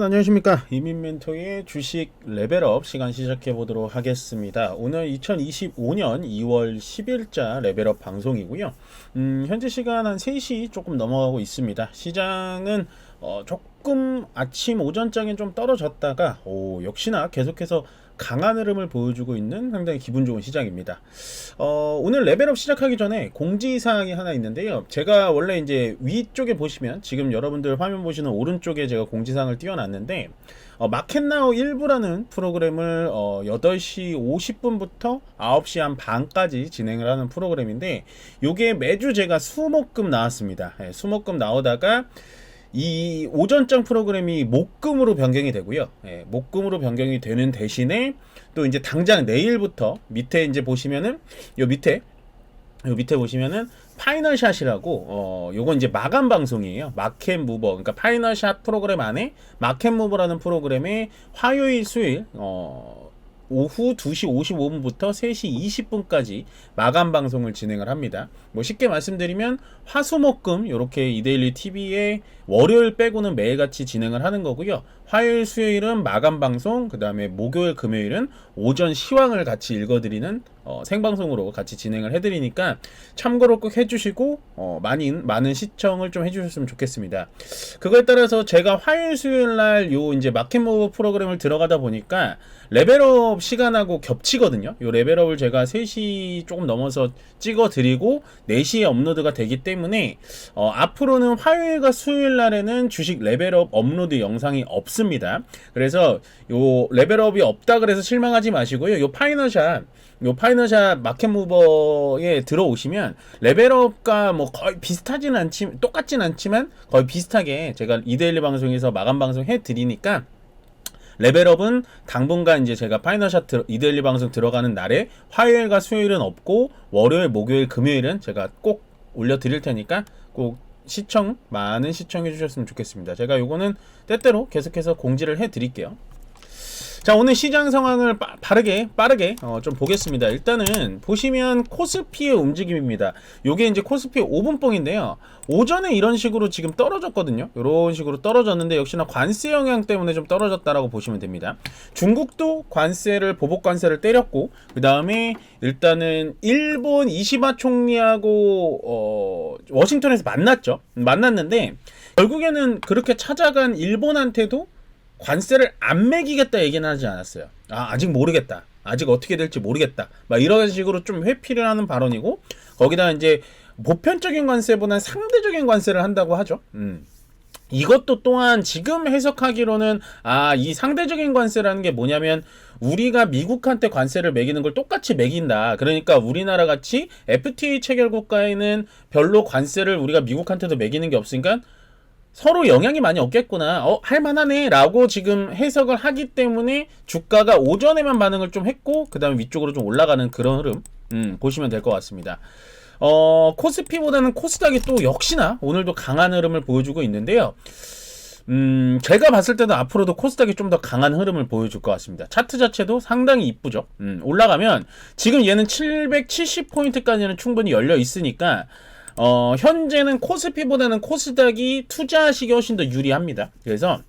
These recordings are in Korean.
네, 여러분 안녕하십니까? 이민 멘토의 주식 레벨업 시간 시작해 보도록 하겠습니다. 오늘 2025년 2월 10일자 레벨업 방송이고요. 음, 현재 시간 한 3시 조금 넘어가고 있습니다. 시장은 어, 조금 아침 오전장엔 좀 떨어졌다가 오, 역시나 계속해서 강한 흐름을 보여주고 있는 상당히 기분 좋은 시장입니다. 어, 오늘 레벨업 시작하기 전에 공지사항이 하나 있는데요. 제가 원래 이제 위쪽에 보시면 지금 여러분들 화면 보시는 오른쪽에 제가 공지사항을 띄워놨는데 어, 마켓나우 1부라는 프로그램을 어, 8시 50분부터 9시 한 반까지 진행을 하는 프로그램인데 요게 매주 제가 수목금 나왔습니다. 예, 수목금 나오다가 이 오전장 프로그램이 목금으로 변경이 되고요. 예, 목금으로 변경이 되는 대신에 또 이제 당장 내일부터 밑에 이제 보시면은 요 밑에 요 밑에 보시면은 파이널 샷이라고 어 요건 이제 마감 방송이에요. 마켓 무버 그러니까 파이널 샷 프로그램 안에 마켓 무버라는 프로그램에 화요일 수요일 어 오후 2시 55분부터 3시 20분까지 마감 방송을 진행을 합니다. 뭐 쉽게 말씀드리면 화수목금 이렇게 이데일리 TV에 월요일 빼고는 매일같이 진행을 하는 거고요. 화요일 수요일은 마감 방송, 그다음에 목요일 금요일은 오전 시황을 같이 읽어드리는 어, 생방송으로 같이 진행을 해드리니까 참고로 꼭 해주시고 어, 많이 많은 시청을 좀 해주셨으면 좋겠습니다. 그거에 따라서 제가 화요일 수요일 날 요 이제 마켓모브 프로그램을 들어가다 보니까 레벨업 시간하고 겹치거든요. 요 레벨업을 제가 3시 조금 넘어서 찍어드리고 4시에 업로드가 되기 때문에 어, 앞으로는 화요일과 수요일 날에는 주식 레벨업 업로드 영상이 없습니다. 그래서 요 레벨업이 없다 그래서 실망하지 마시고요. 요 파이널샷 요 파이 널샷 마켓무버에 들어오시면 레벨업과 뭐 거의 비슷하진 않지 똑같진 않지만 거의 비슷하게 제가 이데일리 방송에서 마감 방송 해 드리니까 레벨업은 당분간 이제 제가 파이널샷 들- 이데일리 방송 들어가는 날에 화요일과 수요일은 없고 월요일, 목요일, 금요일은 제가 꼭 올려 드릴 테니까 꼭 시청 많은 시청해 주셨으면 좋겠습니다. 제가 요거는 때때로 계속해서 공지를 해 드릴게요. 자 오늘 시장 상황을 빠, 바르게 빠르게 어, 좀 보겠습니다. 일단은 보시면 코스피의 움직임입니다. 요게 이제 코스피 5분봉인데요. 오전에 이런 식으로 지금 떨어졌거든요. 이런 식으로 떨어졌는데 역시나 관세 영향 때문에 좀 떨어졌다라고 보시면 됩니다. 중국도 관세를 보복 관세를 때렸고 그 다음에 일단은 일본 이시바 총리하고 어, 워싱턴에서 만났죠. 만났는데 결국에는 그렇게 찾아간 일본한테도 관세를 안 매기겠다 얘기는 하지 않았어요. 아, 아직 모르겠다. 아직 어떻게 될지 모르겠다. 막 이런 식으로 좀 회피를 하는 발언이고 거기다 이제 보편적인 관세보다는 상대적인 관세를 한다고 하죠. 음. 이것도 또한 지금 해석하기로는 아, 이 상대적인 관세라는 게 뭐냐면 우리가 미국한테 관세를 매기는 걸 똑같이 매긴다. 그러니까 우리나라 같이 FTA 체결 국가에는 별로 관세를 우리가 미국한테도 매기는 게 없으니까 서로 영향이 많이 없겠구나. 어, 할만하네. 라고 지금 해석을 하기 때문에 주가가 오전에만 반응을 좀 했고, 그 다음에 위쪽으로 좀 올라가는 그런 흐름, 음, 보시면 될 것 같습니다. 어, 코스피보다는 코스닥이 또 역시나 오늘도 강한 흐름을 보여주고 있는데요. 음, 제가 봤을 때도 앞으로도 코스닥이 좀 더 강한 흐름을 보여줄 것 같습니다. 차트 자체도 상당히 이쁘죠. 음, 올라가면 지금 얘는 770포인트까지는 충분히 열려 있으니까 어, 현재는 코스피보다는 코스닥이 투자하시기 훨씬 더 유리합니다. 그래서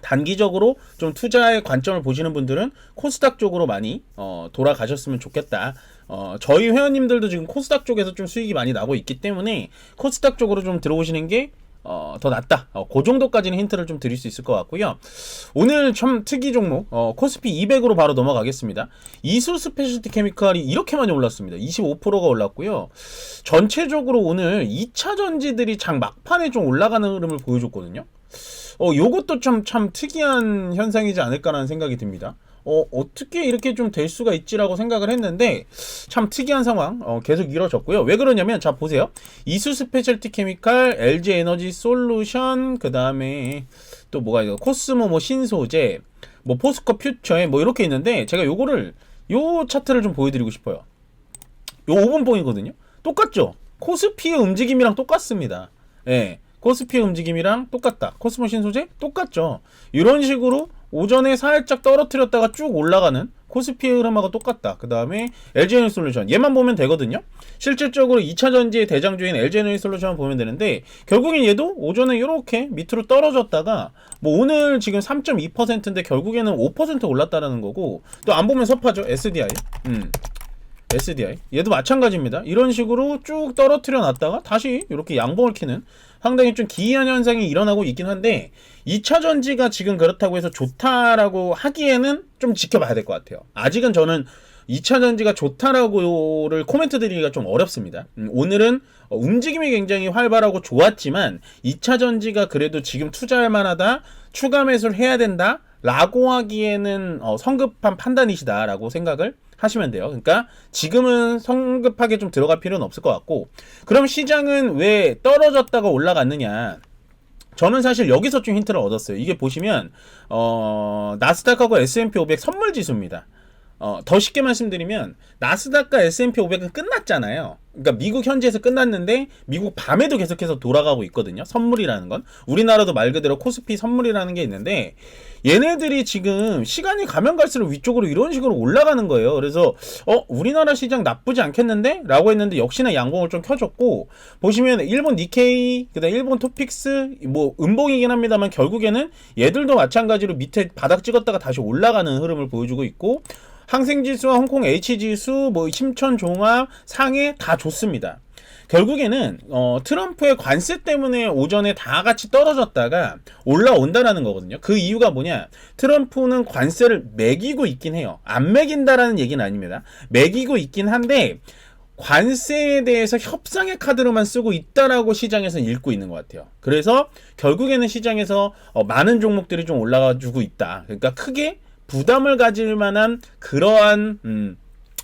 단기적으로 좀 투자의 관점을 보시는 분들은 코스닥 쪽으로 많이 어, 돌아가셨으면 좋겠다. 어, 저희 회원님들도 지금 코스닥 쪽에서 좀 수익이 많이 나고 있기 때문에 코스닥 쪽으로 좀 들어오시는 게 어, 더 낫다. 어, 그 정도까지는 힌트를 좀 드릴 수 있을 것 같고요. 오늘 참 특이 종목, 어, 코스피 200으로 바로 넘어가겠습니다. 이수 스페셜티 케미칼이 이렇게 많이 올랐습니다. 25%가 올랐고요. 전체적으로 오늘 2차 전지들이 장 막판에 좀 올라가는 흐름을 보여줬거든요. 어, 요것도 좀참 특이한 현상이지 않을까라는 생각이 듭니다. 어, 어떻게 이렇게 좀 될 수가 있지라고 생각을 했는데 참 특이한 상황 어, 계속 이뤄졌고요. 왜 그러냐면 자 보세요. 이수 스페셜티 케미칼, LG 에너지 솔루션, 그 다음에 또 뭐가 이거 코스모 뭐 신소재, 뭐 포스코 퓨처에 뭐 이렇게 있는데 제가 요거를 요 차트를 좀 보여드리고 싶어요. 요 5분봉이거든요. 똑같죠? 코스피의 움직임이랑 똑같습니다. 예. 코스피의 움직임이랑 똑같다. 코스모 신소재 똑같죠. 이런 식으로 오전에 살짝 떨어뜨렸다가 쭉 올라가는 코스피의 흐름하고 똑같다. 그 다음에 LG에너지솔루션 얘만 보면 되거든요. 실질적으로 2차 전지의 대장주인 LG에너지솔루션 보면 되는데 결국엔 얘도 오전에 이렇게 밑으로 떨어졌다가 뭐 오늘 지금 3.2%인데 결국에는 5% 올랐다라는 거고 또 안 보면 섭하죠 SDI. 음. SDI 얘도 마찬가지입니다. 이런 식으로 쭉 떨어뜨려 놨다가 다시 이렇게 양봉을 키는 상당히 좀 기이한 현상이 일어나고 있긴 한데 2차 전지가 지금 그렇다고 해서 좋다라고 하기에는 좀 지켜봐야 될 것 같아요. 아직은 저는 2차 전지가 좋다라고를 코멘트 드리기가 좀 어렵습니다. 음, 오늘은 어, 움직임이 굉장히 활발하고 좋았지만 2차 전지가 그래도 지금 투자할 만하다, 추가 매수를 해야 된다, 라고 하기에는 어, 성급한 판단이시다라고 생각을 하시면 돼요. 그러니까 지금은 성급하게 좀 들어갈 필요는 없을 것 같고, 그럼 시장은 왜 떨어졌다가 올라갔느냐? 저는 사실 여기서 좀 힌트를 얻었어요. 이게 보시면 어, 나스닥하고 S&P 500 선물 지수입니다. 어, 더 쉽게 말씀드리면 나스닥과 S&P 500은 끝났잖아요. 그러니까 미국 현지에서 끝났는데 미국 밤에도 계속해서 돌아가고 있거든요. 선물이라는 건 우리나라도 말 그대로 코스피 선물이라는 게 있는데 얘네들이 지금 시간이 가면 갈수록 위쪽으로 이런 식으로 올라가는 거예요. 그래서 어 우리나라 시장 나쁘지 않겠는데?라고 했는데 역시나 양봉을 좀 켜줬고 보시면 일본 니케이 그다음 일본 토픽스 뭐 음봉이긴 합니다만 결국에는 얘들도 마찬가지로 밑에 바닥 찍었다가 다시 올라가는 흐름을 보여주고 있고 항생지수와 홍콩 H지수, 뭐 심천 종합, 상해 다 좋습니다. 결국에는 어, 트럼프의 관세 때문에 오전에 다 같이 떨어졌다가 올라온다라는 거거든요. 그 이유가 뭐냐? 트럼프는 관세를 매기고 있긴 해요. 안 매긴다라는 얘기는 아닙니다. 매기고 있긴 한데 관세에 대해서 협상의 카드로만 쓰고 있다라고 시장에서 읽고 있는 것 같아요. 그래서 결국에는 시장에서 어, 많은 종목들이 좀 올라가주고 있다. 그러니까 크게 부담을 가질 만한 그러한 음,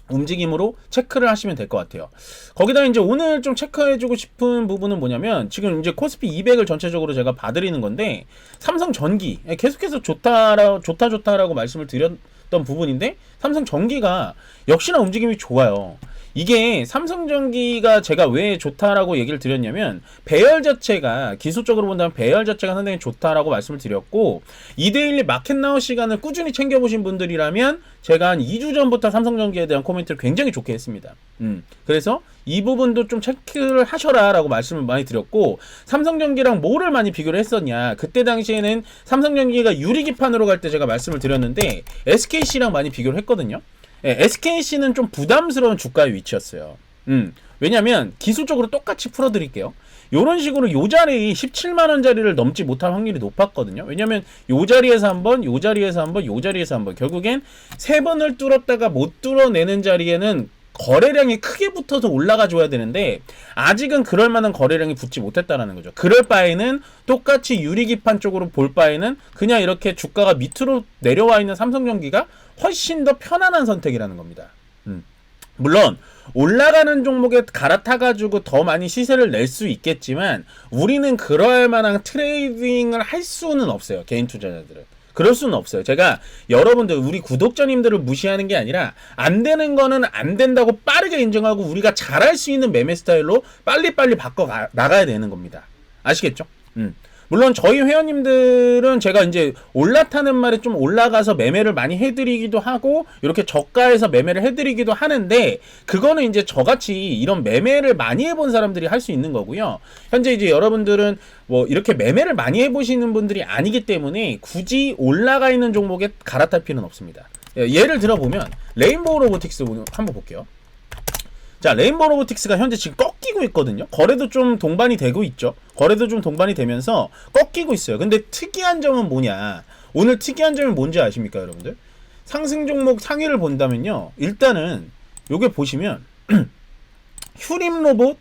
움직임으로 체크를 하시면 될 것 같아요. 거기다 이제 오늘 좀 체크해주고 싶은 부분은 뭐냐면 지금 이제 코스피 200을 전체적으로 제가 봐드리는 건데 삼성 전기 예, 계속해서 좋다라 좋다 좋다라고 말씀을 드렸던 부분인데 삼성 전기가 역시나 움직임이 좋아요. 이게 삼성전기가 제가 왜 좋다라고 얘기를 드렸냐면 배열 자체가 기술적으로 본다면 배열 자체가 상당히 좋다라고 말씀을 드렸고 이데일리 마켓나우 시간을 꾸준히 챙겨보신 분들이라면 제가 한 2주 전부터 삼성전기에 대한 코멘트를 굉장히 좋게 했습니다. 음, 그래서 이 부분도 좀 체크를 하셔라라고 말씀을 많이 드렸고 삼성전기랑 뭐를 많이 비교를 했었냐 그때 당시에는 삼성전기가 유리기판으로 갈 때 제가 말씀을 드렸는데 SKC랑 많이 비교를 했거든요. 예, SKC는 좀 부담스러운 주가의 위치였어요. 음, 왜냐면 기술적으로 똑같이 풀어드릴게요. 요런 식으로 요 자리 17만 원짜리를 넘지 못할 확률이 높았거든요. 왜냐면 요 자리에서 한 번, 요 자리에서 한 번, 요 자리에서 한 번. 결국엔 세 번을 뚫었다가 못 뚫어내는 자리에는 거래량이 크게 붙어서 올라가 줘야 되는데 아직은 그럴 만한 거래량이 붙지 못했다라는 거죠. 그럴 바에는 똑같이 유리기판 쪽으로 볼 바에는 그냥 이렇게 주가가 밑으로 내려와 있는 삼성전기가 훨씬 더 편안한 선택이라는 겁니다. 음. 물론 올라가는 종목에 갈아타가지고 더 많이 시세를 낼 수 있겠지만 우리는 그럴 만한 트레이딩을 할 수는 없어요. 개인 투자자들은. 그럴 수는 없어요. 제가 여러분들 우리 구독자님들을 무시하는 게 아니라 안 되는 거는 안 된다고 빠르게 인정하고 우리가 잘할 수 있는 매매 스타일로 빨리빨리 바꿔 나가야 되는 겁니다. 아시겠죠? 음. 물론 저희 회원님들은 제가 이제 올라타는 말에 좀 올라가서 매매를 많이 해드리기도 하고 이렇게 저가에서 매매를 해드리기도 하는데 그거는 이제 저같이 이런 매매를 많이 해본 사람들이 할 수 있는 거고요. 현재 이제 여러분들은 뭐 이렇게 매매를 많이 해보시는 분들이 아니기 때문에 굳이 올라가 있는 종목에 갈아탈 필요는 없습니다. 예, 예를 들어보면 레인보우 로보틱스 한번 볼게요. 자, 레인보우 로보틱스가 현재 지금 꺾이고 있거든요. 거래도 좀 동반이 되고 있죠. 거래도 좀 동반이 되면서 꺾이고 있어요. 근데 특이한 점은 뭐냐? 오늘 특이한 점이 뭔지 아십니까, 여러분들? 상승 종목 상위를 본다면요. 일단은 요게 보시면 휴림 로봇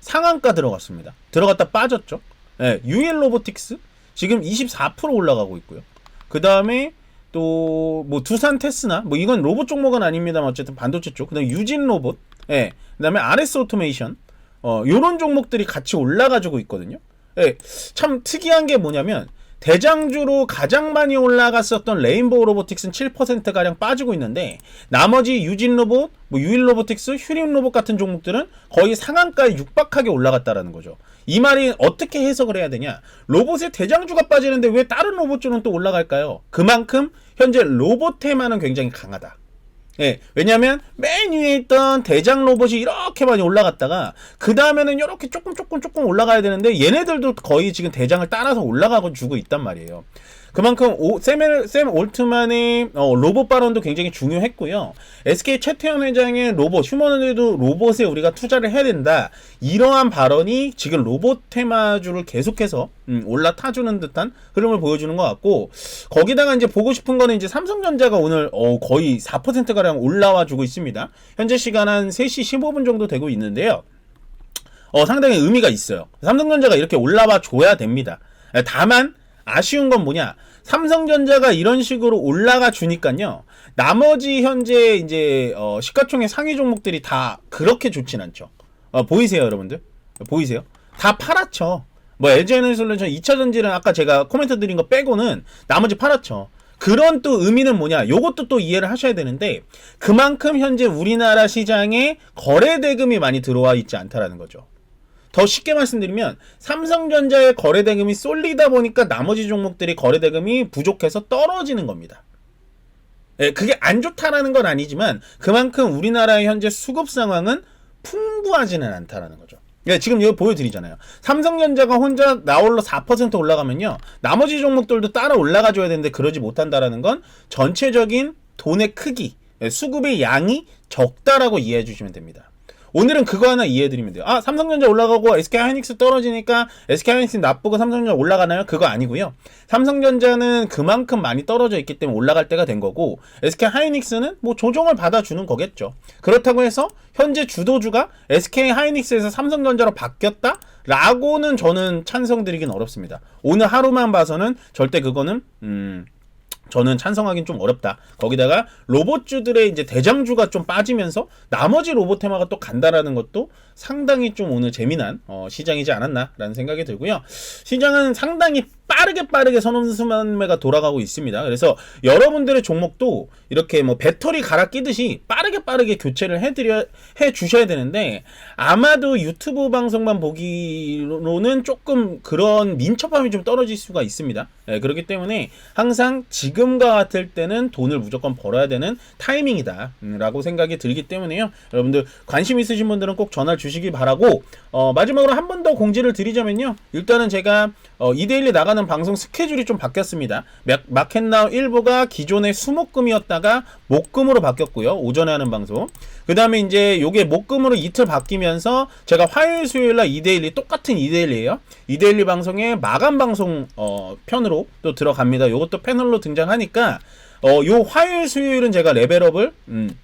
상한가 들어갔습니다. 들어갔다 빠졌죠. 네, 유일 로보틱스 지금 24% 올라가고 있고요. 그 다음에 또 뭐 두산 테스나 뭐 이건 로봇 종목은 아닙니다만 어쨌든 반도체 쪽. 그다음 유진 로봇 예. 그다음에 RS 오토메이션 어 요런 종목들이 같이 올라가지고 있거든요. 예. 참 특이한 게 뭐냐면 대장주로 가장 많이 올라갔었던 레인보우 로보틱스는 7%가량 빠지고 있는데 나머지 유진 로봇, 뭐 유일 로보틱스, 휴림 로봇 같은 종목들은 거의 상한가에 육박하게 올라갔다라는 거죠. 이 말이 어떻게 해석을 해야 되냐? 로봇의 대장주가 빠지는데 왜 다른 로봇주는 또 올라갈까요? 그만큼 현재 로봇 테마는 굉장히 강하다. 예, 왜냐면 맨 위에 있던 대장 로봇이 이렇게 많이 올라갔다가 그 다음에는 이렇게 조금 조금 조금 올라가야 되는데 얘네들도 거의 지금 대장을 따라서 올라가고 주고 있단 말이에요. 그만큼 오, 샘, 샘 올트만의 어, 로봇 발언도 굉장히 중요했고요. SK 최태현 회장의 로봇, 휴머노이드 로봇에 우리가 투자를 해야 된다. 이러한 발언이 지금 로봇 테마주를 계속해서 음, 올라타주는 듯한 흐름을 보여주는 것 같고 거기다가 이제 보고 싶은 거는 이제 삼성전자가 오늘 어, 거의 4%가량 올라와 주고 있습니다. 현재 시간 한 3시 15분 정도 되고 있는데요. 어, 상당히 의미가 있어요. 삼성전자가 이렇게 올라와 줘야 됩니다. 다만 아쉬운 건 뭐냐? 삼성전자가 이런 식으로 올라가 주니까요. 나머지 현재 이제 어, 시가총액 상위 종목들이 다 그렇게 좋진 않죠. 어, 보이세요, 여러분들? 보이세요? 다 팔았죠. 뭐 LG 에너지솔루션 2차 전지는 아까 제가 코멘트 드린 거 빼고는 나머지 팔았죠. 그런 또 의미는 뭐냐? 요것도 또 이해를 하셔야 되는데 그만큼 현재 우리나라 시장에 거래 대금이 많이 들어와 있지 않다라는 거죠. 더 쉽게 말씀드리면 삼성전자의 거래 대금이 쏠리다 보니까 나머지 종목들이 거래 대금이 부족해서 떨어지는 겁니다. 예, 그게 안 좋다라는 건 아니지만 그만큼 우리나라의 현재 수급 상황은 풍부하지는 않다라는 거죠. 예, 지금 여기 보여드리잖아요. 삼성전자가 혼자 나홀로 4% 올라가면요. 나머지 종목들도 따라 올라가 줘야 되는데 그러지 못한다라는 건 전체적인 돈의 크기, 예, 수급의 양이 적다라고 이해해 주시면 됩니다. 오늘은 그거 하나 이해해드리면 돼요. 아, 삼성전자 올라가고 SK 하이닉스 떨어지니까 SK 하이닉스 나쁘고 삼성전자 올라가나요? 그거 아니고요. 삼성전자는 그만큼 많이 떨어져 있기 때문에 올라갈 때가 된 거고 SK 하이닉스는 뭐 조정을 받아주는 거겠죠. 그렇다고 해서 현재 주도주가 SK 하이닉스에서 삼성전자로 바뀌었다? 라고는 저는 찬성드리긴 어렵습니다. 오늘 하루만 봐서는 절대 그거는 음 저는 찬성하기는 좀 어렵다. 거기다가 로봇주들의 이제 대장주가 좀 빠지면서 나머지 로봇 테마가 또 간다라는 것도 상당히 좀 오늘 재미난 어, 시장이지 않았나라는 생각이 들고요. 시장은 상당히 빠르게 빠르게 선언수만매가 돌아가고 있습니다. 그래서 여러분들의 종목도 이렇게 뭐 배터리 갈아 끼듯이 빠르게 빠르게 교체를 해드려 해 주셔야 되는데 아마도 유튜브 방송만 보기로는 조금 그런 민첩함이 좀 떨어질 수가 있습니다. 네, 그렇기 때문에 항상 지금과 같을 때는 돈을 무조건 벌어야 되는 타이밍이다라고 생각이 들기 때문에요. 여러분들 관심 있으신 분들은 꼭 전화 주시기 바라고 어, 마지막으로 한 번 더 공지를 드리자면요. 일단은 제가 어, 이데일리 나가는 방송 스케줄이 좀 바뀌었습니다. 마켓나우 1부가 기존의 수목금이었다가 목금으로 바뀌었고요. 오전에 하는 방송. 그 다음에 이제 요게 목금으로 이틀 바뀌면서 제가 화요일 수요일날 이데일리 똑같은 이데일리에요. 이데일리 방송의 마감 방송 어, 편으로 또 들어갑니다. 요것도 패널로 등장하니까 어, 요 화요일 수요일은 제가 레벨업을 음,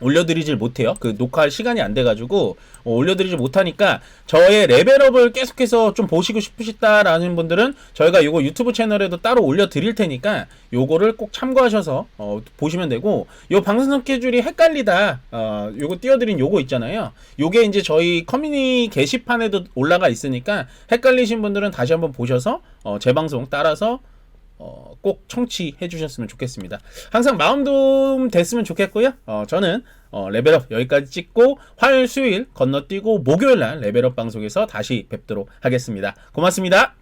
올려드리질 못해요. 그 녹화할 시간이 안 돼가지고 어, 올려드리지 못하니까 저의 레벨업을 계속해서 좀 보시고 싶으시다라는 분들은 저희가 요거 유튜브 채널에도 따로 올려드릴 테니까 요거를 꼭 참고하셔서 어, 보시면 되고 요 방송 스케줄이 헷갈리다 어, 요거 띄워드린 요거 있잖아요. 요게 이제 저희 커뮤니 게시판에도 올라가 있으니까 헷갈리신 분들은 다시 한번 보셔서 어, 제 방송 따라서 어, 꼭 청취해 주셨으면 좋겠습니다. 항상 마음도움 됐으면 좋겠고요. 어, 저는 어, 레벨업 여기까지 찍고 화요일 수요일 건너뛰고 목요일 날 레벨업 방송에서 다시 뵙도록 하겠습니다. 고맙습니다.